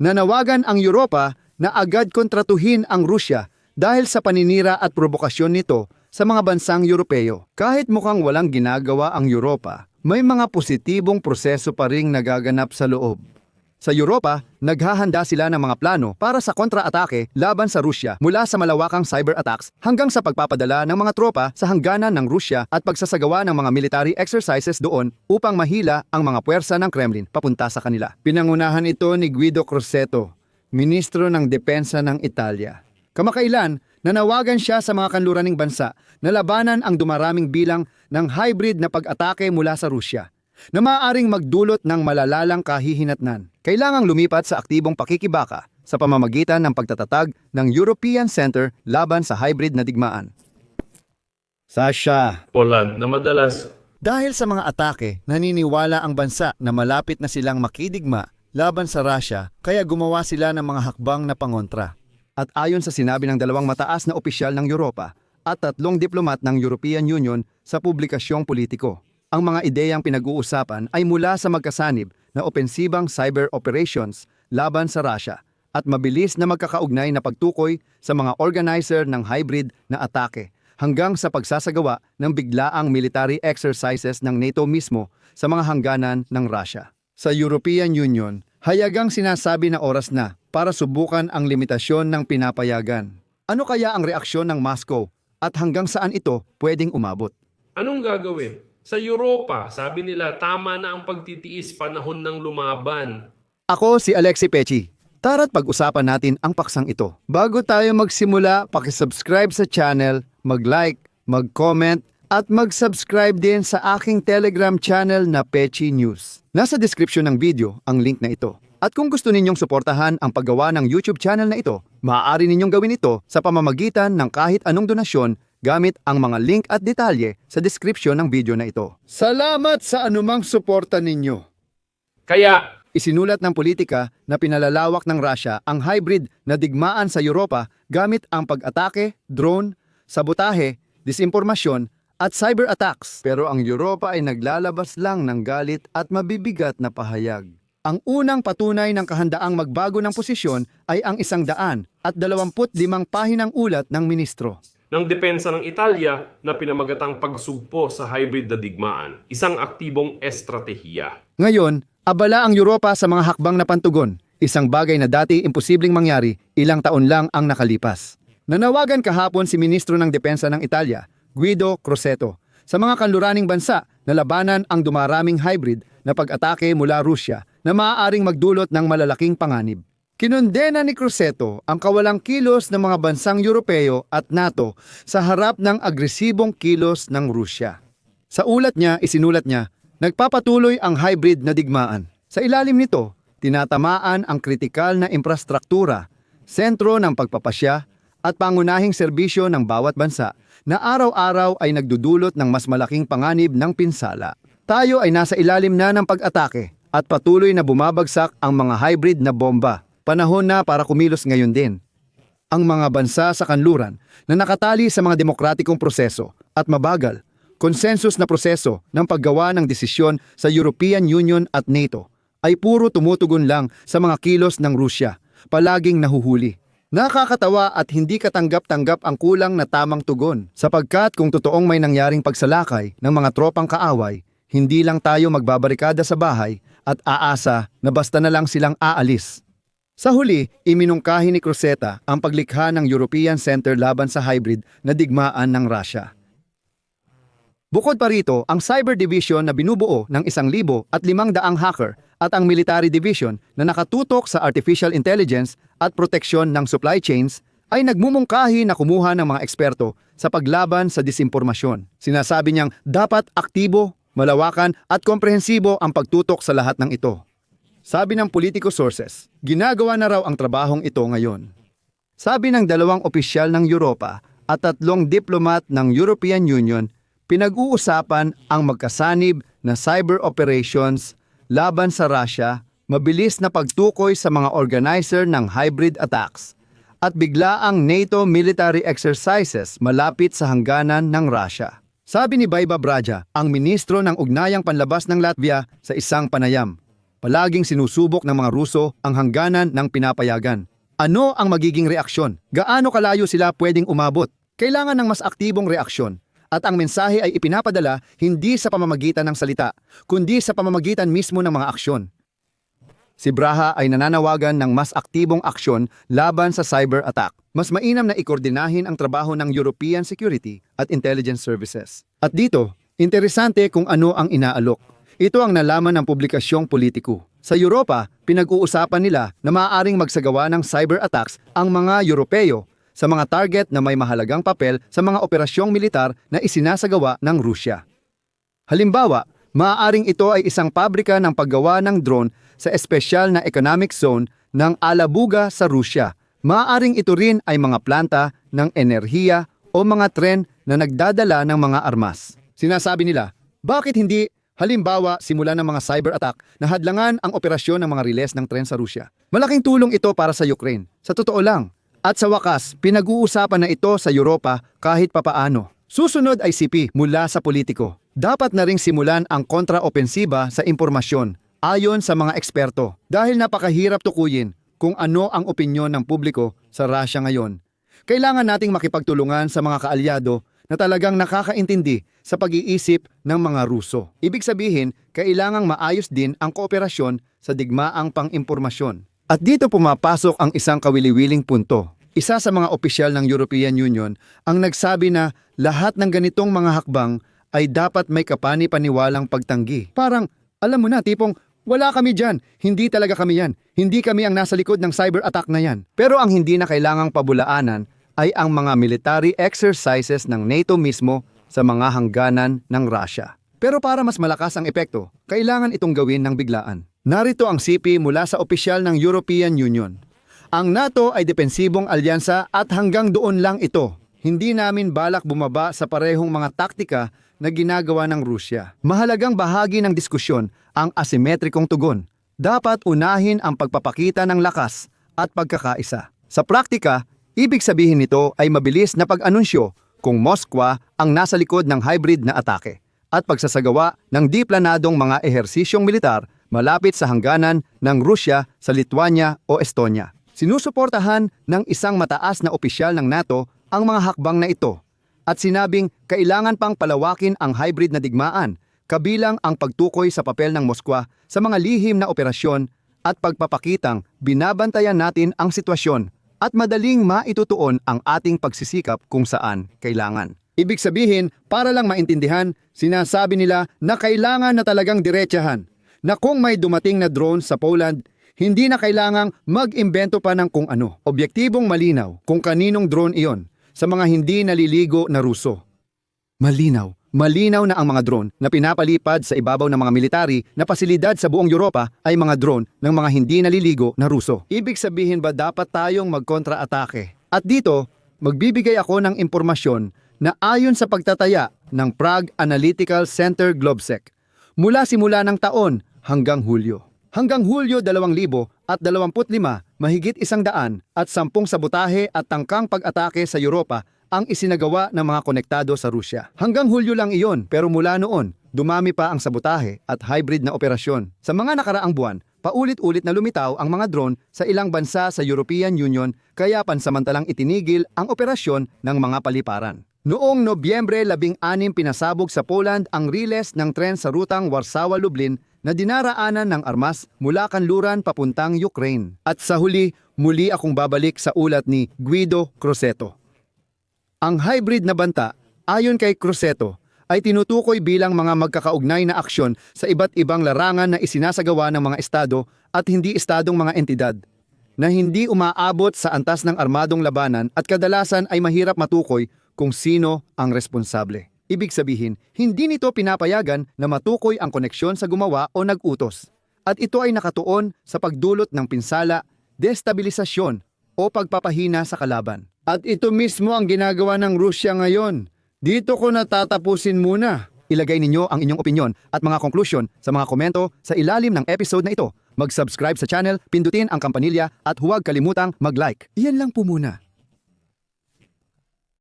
Nanawagan ang Europa na agad kontratuhin ang Rusya dahil sa paninira at provokasyon nito sa mga bansang Europeo. Kahit mukhang walang ginagawa ang Europa, may mga positibong proseso pa ring nagaganap sa loob. Sa Europa, naghahanda sila ng mga plano para sa kontra-atake laban sa Rusya mula sa malawakang cyber attacks hanggang sa pagpapadala ng mga tropa sa hangganan ng Rusya at pagsasagawa ng mga military exercises doon upang mahila ang mga puwersa ng Kremlin papunta sa kanila. Pinangunahan ito ni Guido Crosetto, Ministro ng Depensa ng Italia. Kamakailan, nanawagan siya sa mga kanluraning bansa na labanan ang dumaraming bilang ng hybrid na pag-atake mula sa Rusya na maaaring magdulot ng malalalang kahihinatnan. Kailangang lumipat sa aktibong pakikibaka sa pamamagitan ng pagtatatag ng European Center laban sa hybrid na digmaan. Sasha, Poland na madalas dahil sa mga atake, naniniwala ang bansa na malapit na silang makidigma laban sa Russia kaya gumawa sila ng mga hakbang na pangontra. At ayon sa sinabi ng dalawang mataas na opisyal ng Europa at tatlong diplomat ng European Union sa publikasyong politiko, ang mga ideyang pinag-uusapan ay mula sa magkasanib na opensibang cyber operations laban sa Russia at mabilis na magkakaugnay na pagtukoy sa mga organizer ng hybrid na atake hanggang sa pagsasagawa ng biglaang military exercises ng NATO mismo sa mga hangganan ng Russia. Sa European Union, hayagang sinasabi na oras na para subukan ang limitasyon ng pinapayagan. Ano kaya ang reaksyon ng Moscow at hanggang saan ito pwedeng umabot? Anong gagawin? Sa Europa, sabi nila tama na ang pagtitiis panahon ng lumaban. Ako si Alexi Pechi. Tara't pag-usapan natin ang paksang ito. Bago tayo magsimula, pakisubscribe sa channel, mag-like, mag-comment, at mag-subscribe din sa aking Telegram channel na Pechi News. Nasa description ng video ang link na ito. At kung gusto ninyong suportahan ang paggawa ng YouTube channel na ito, maaari ninyong gawin ito sa pamamagitan ng kahit anong donasyon gamit ang mga link at detalye sa description ng video na ito. Salamat sa anumang suporta ninyo. Kaya, Isinulat ng politika na pinalalawak ng Russia ang hybrid na digmaan sa Europa gamit ang pag-atake, drone, sabotahe, disinformasyon at cyber attacks. Pero ang Europa ay naglalabas lang ng galit at mabibigat na pahayag. Ang unang patunay ng kahandaang magbago ng posisyon ay ang isang daan at 25 pahinang ulat ng ministro. Ng depensa ng Italia na pinamagatang pagsugpo sa hybrid na digmaan, isang aktibong estratehiya. Ngayon, abala ang Europa sa mga hakbang na pantugon, isang bagay na dati imposibleng mangyari ilang taon lang ang nakalipas. Nanawagan kahapon si Ministro ng Depensa ng Italia, Guido Crosetto, sa mga kanluraning bansa na labanan ang dumaraming hybrid na pag-atake mula Rusya na maaaring magdulot ng malalaking panganib. Kinondena ni Crosetto ang kawalang kilos ng mga bansang Europeo at NATO sa harap ng agresibong kilos ng Rusya. Sa ulat niya, isinulat niya, nagpapatuloy ang hybrid na digmaan. Sa ilalim nito, tinatamaan ang kritikal na infrastruktura, sentro ng pagpapasya at pangunahing serbisyo ng bawat bansa na araw-araw ay nagdudulot ng mas malaking panganib ng pinsala. Tayo ay nasa ilalim na ng pag-atake at patuloy na bumabagsak ang mga hybrid na bomba. Panahon na para kumilos ngayon din ang mga bansa sa kanluran na nakatali sa mga demokratikong proseso at mabagal, konsensus na proseso ng paggawa ng desisyon sa European Union at NATO ay puro tumutugon lang sa mga kilos ng Rusya, palaging nahuhuli. Nakakatawa at hindi katanggap-tanggap ang kulang na tamang tugon sapagkat kung totoong may nangyaring pagsalakay ng mga tropang kaaway, hindi lang tayo magbabarikada sa bahay at aasa na basta na lang silang aalis. Sa huli, iminungkahi ni Cruzeta ang paglikha ng European Center laban sa hybrid na digmaan ng Russia. Bukod pa rito, ang Cyber Division na binubuo ng isang libo at limang daang hacker at ang Military Division na nakatutok sa Artificial Intelligence at proteksyon ng supply chains ay nagmumungkahi na kumuha ng mga eksperto sa paglaban sa disinformasyon. Sinasabi niyang dapat aktibo, malawakan at komprehensibo ang pagtutok sa lahat ng ito. Sabi ng Politico Sources, ginagawa na raw ang trabahong ito ngayon. Sabi ng dalawang opisyal ng Europa at tatlong diplomat ng European Union, pinag-uusapan ang magkasanib na cyber operations laban sa Russia, mabilis na pagtukoy sa mga organizer ng hybrid attacks, at biglaang NATO military exercises malapit sa hangganan ng Russia. Sabi ni Baiba Braja, ang ministro ng Ugnayang Panlabas ng Latvia sa isang panayam. Palaging sinusubok ng mga Ruso ang hangganan ng pinapayagan. Ano ang magiging reaksyon? Gaano kalayo sila pwedeng umabot? Kailangan ng mas aktibong reaksyon. At ang mensahe ay ipinapadala hindi sa pamamagitan ng salita, kundi sa pamamagitan mismo ng mga aksyon. Si Braha ay nananawagan ng mas aktibong aksyon laban sa cyber attack. Mas mainam na ikordinahin ang trabaho ng European Security at Intelligence Services. At dito, interesante kung ano ang inaalok. Ito ang nalaman ng publikasyong politiko. Sa Europa, pinag-uusapan nila na maaaring magsagawa ng cyber attacks ang mga Europeo sa mga target na may mahalagang papel sa mga operasyong militar na isinasagawa ng Rusya. Halimbawa, maaaring ito ay isang pabrika ng paggawa ng drone sa espesyal na economic zone ng Alabuga sa Rusya. Maaaring ito rin ay mga planta ng enerhiya o mga tren na nagdadala ng mga armas. Sinasabi nila, bakit hindi halimbawa simula ng mga cyber attack na hadlangan ang operasyon ng mga riles ng tren sa Rusya? Malaking tulong ito para sa Ukraine. Sa totoo lang. At sa wakas, pinag-uusapan na ito sa Europa kahit papaano. Susunod ay CP mula sa politiko. Dapat na ring simulan ang kontraopensiba sa impormasyon ayon sa mga eksperto dahil napakahirap tukuyin kung ano ang opinyon ng publiko sa Russia ngayon. Kailangan nating makipagtulungan sa mga kaalyado na talagang nakakaintindi sa pag-iisip ng mga Ruso. Ibig sabihin, kailangang maayos din ang kooperasyon sa digmaang pang-impormasyon. At dito pumapasok ang isang kawili-wiling punto. Isa sa mga opisyal ng European Union ang nagsabi na lahat ng ganitong mga hakbang ay dapat may kapani-paniwalang pagtanggi. Parang, alam mo na, tipong, wala kami dyan. Hindi talaga kami yan. Hindi kami ang nasa likod ng cyber attack na yan. Pero ang hindi na kailangang pabulaanan ay ang mga military exercises ng NATO mismo sa mga hangganan ng Russia. Pero para mas malakas ang epekto, kailangan itong gawin ng biglaan. Narito ang CP mula sa opisyal ng European Union. Ang NATO ay depensibong alyansa at hanggang doon lang ito. Hindi namin balak bumaba sa parehong mga taktika na ginagawa ng Rusya. Mahalagang bahagi ng diskusyon ang asimetrikong tugon. Dapat unahin ang pagpapakita ng lakas at pagkakaisa. Sa praktika, ibig sabihin nito ay mabilis na pag-anunsyo kung Moskwa ang nasa likod ng hybrid na atake at pagsasagawa ng di planadong mga ehersisyong militar malapit sa hangganan ng Rusya sa Lithuania o Estonia. Sinusuportahan ng isang mataas na opisyal ng NATO ang mga hakbang na ito at sinabing kailangan pang palawakin ang hybrid na digmaan kabilang ang pagtukoy sa papel ng Moskwa sa mga lihim na operasyon at pagpapakitang binabantayan natin ang sitwasyon at madaling maitutuon ang ating pagsisikap kung saan kailangan. Ibig sabihin, para lang maintindihan, sinasabi nila na kailangan na talagang diretsahan na kung may dumating na drone sa Poland, hindi na kailangang mag-imbento pa ng kung ano. Obyektibong malinaw kung kaninong drone iyon sa mga hindi naliligo na Ruso. Malinaw. Malinaw na ang mga drone na pinapalipad sa ibabaw ng mga military na pasilidad sa buong Europa ay mga drone ng mga hindi naliligo na Ruso. Ibig sabihin ba dapat tayong magkontra-atake? At dito, magbibigay ako ng impormasyon na ayon sa pagtataya ng Prague Analytical Center Globsec mula simula ng taon hanggang Hulyo. Hanggang Hulyo 2025, mahigit isang daan at sampung sabotahe at tangkang pag-atake sa Europa ang isinagawa ng mga konektado sa Rusya. Hanggang Hulyo lang iyon pero mula noon, dumami pa ang sabotahe at hybrid na operasyon. Sa mga nakaraang buwan, paulit-ulit na lumitaw ang mga drone sa ilang bansa sa European Union kaya pansamantalang itinigil ang operasyon ng mga paliparan. Noong Nobyembre 16 pinasabog sa Poland ang riles ng tren sa rutang Warsaw-Lublin na dinaraanan ng armas mula kanluran papuntang Ukraine. At sa huli, muli akong babalik sa ulat ni Guido Croseto. Ang hybrid na banta, ayon kay Croseto, ay tinutukoy bilang mga magkakaugnay na aksyon sa iba't ibang larangan na isinasagawa ng mga estado at hindi estadong mga entidad na hindi umaabot sa antas ng armadong labanan at kadalasan ay mahirap matukoy kung sino ang responsable. Ibig sabihin, hindi nito pinapayagan na matukoy ang koneksyon sa gumawa o nag-utos. At ito ay nakatuon sa pagdulot ng pinsala, destabilisasyon o pagpapahina sa kalaban. At ito mismo ang ginagawa ng Rusya ngayon. Dito ko natatapusin muna. Ilagay ninyo ang inyong opinyon at mga konklusyon sa mga komento sa ilalim ng episode na ito. Mag-subscribe sa channel, pindutin ang kampanilya at huwag kalimutang mag-like. Iyan lang po muna.